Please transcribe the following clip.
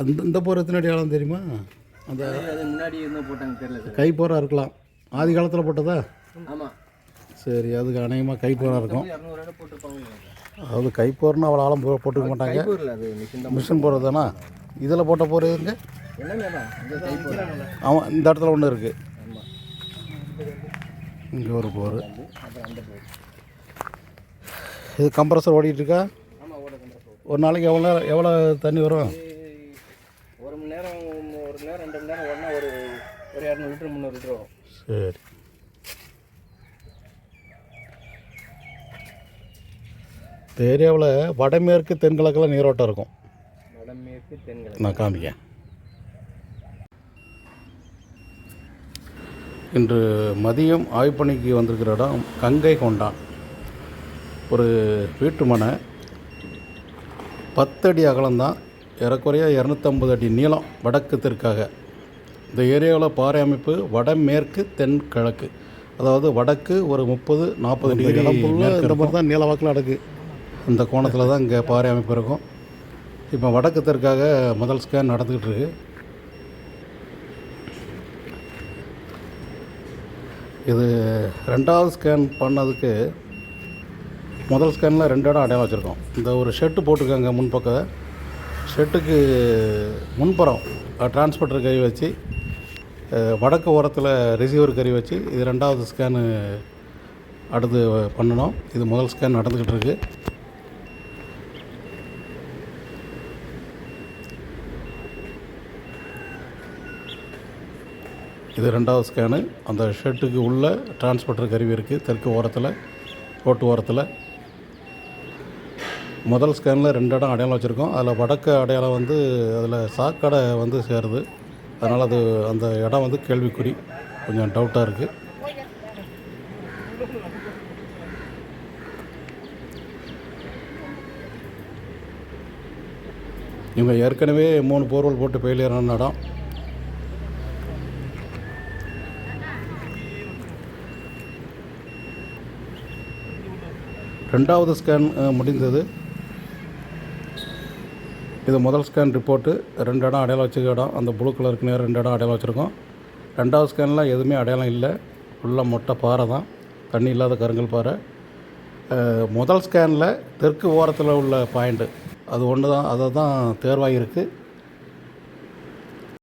அந்த இந்த போகிற எத்தனை அடி ஆழம் தெரியுமா? அந்த முன்னாடி என்ன போட்டாங்க தெரியல கை போரா இருக்கலாம். ஆதி காலத்தில் போட்டதா? ஆமாம் சரி அதுக்கு அநேகமாக கை போரா இருக்கும். அதாவது கை போர்னா அவ்வளோ ஆழம் போட்டுக்க மாட்டாங்க. மிஷின் போகிறது தானே இதில் போட்ட போர் எங்க எல்லாமே தான் இந்த இடத்துல ஒன்று இருக்குது ஆமாம் இங்கே ஒரு போர். இது கம்ப்ரஸர் ஓடிட்டு இருக்கா? ஆமாம் ஓட கண்டிப்பாக ஒரு நாளைக்கு எவ்வளோ நேரம் எவ்வளோ தண்ணி வரும் ஒரு மணி நேரம் ஒரு மணி நேரம் ரெண்டு மணி நேரம் ஓடினா ஒரு ஒரு இரநூறு லிட்டர் முந்நூறு லிட்டர் வரும். சரி. இந்த ஏரியாவில் வடமேற்கு தென்கிழக்கில் நீரோட்டம் இருக்கும். வடமேற்கு தென்கிழக்கு. நான் காமிக்கேன் இன்று மதியம் ஆய்ப்பணிக்கு வந்திருக்கிற இடம் கங்கை கொண்டான் ஒரு வீட்டு மனை பத்தடி அகலம்தான். ஏறக்குறைய இரநூத்தம்பது அடி நீளம் வடக்கு தெற்காக இந்த ஏரியாவில் பாறை அமைப்பு வடமேற்கு தென்கிழக்கு. அதாவது வடக்கு ஒரு முப்பது நாற்பது டிகிரி இந்த மாதிரி தான் நீளவாக்கில் அடக்கு. இந்த கோணத்தில் தான் இங்கே பாறை அமைப்பு இருக்கும். இப்போ வடக்கு தெற்காக முதல் ஸ்கேன் நடந்துக்கிட்டு இருக்கு. இது ரெண்டாவது ஸ்கேன் பண்ணதுக்கு முதல் ஸ்கேனில் ரெண்டு இடம் அடையாளம் வச்சுருக்கோம். இந்த ஒரு ஷெட்டு போட்டிருக்காங்க முன்பக்கம் ஷெட்டுக்கு முன்புறம் டிரான்ஸ்போர்ட்டர் கறி வச்சு வடக்கு ஓரத்தில் ரிசீவர் கறி வச்சு இது ரெண்டாவது ஸ்கேனு அடுத்து பண்ணணும். இது முதல் ஸ்கேன் நடந்துக்கிட்டு இருக்கு. இது ரெண்டாவது ஸ்கேனு அந்த ஷெட்டுக்கு உள்ள டிரான்ஸ்போர்ட்டர் கருவி இருக்குது தெற்கு ஓரத்தில் ரோட்டு ஓரத்தில். முதல் ஸ்கேனில் ரெண்டு இடம் அடையாளம் வச்சுருக்கோம். அதில் வடக்கு அடையாளம் வந்து அதில் சாக்கடை வந்து சேருது. அதனால் அது அந்த இடம் வந்து கேள்விக்குறி. கொஞ்சம் டவுட்டாக இருக்குது இவங்க ஏற்கனவே மூணு போர்வல் போட்டு ஃபெயிலியரான இடம். ரெண்டாவது ஸ்கேன் முடிந்தது. இது முதல் ஸ்கேன் ரிப்போர்ட்டு. ரெண்டு இடம் அடையாளம் வச்சுக்க இடம். அந்த ப்ளூ கலருக்கு நேரம் ரெண்டு இடம் அடையாளம் வச்சுருக்கோம். ரெண்டாவது ஸ்கேனில் எதுவுமே அடையாளம் இல்லை. ஃபுல்லாக மொட்டை பாறை தான். தண்ணி இல்லாத கருங்கல் பாறை. முதல் ஸ்கேனில் தெற்கு ஓரத்தில் உள்ள பாயிண்ட்டு அது ஒன்று தான் அதை தான் தேர்வாகியிருக்கு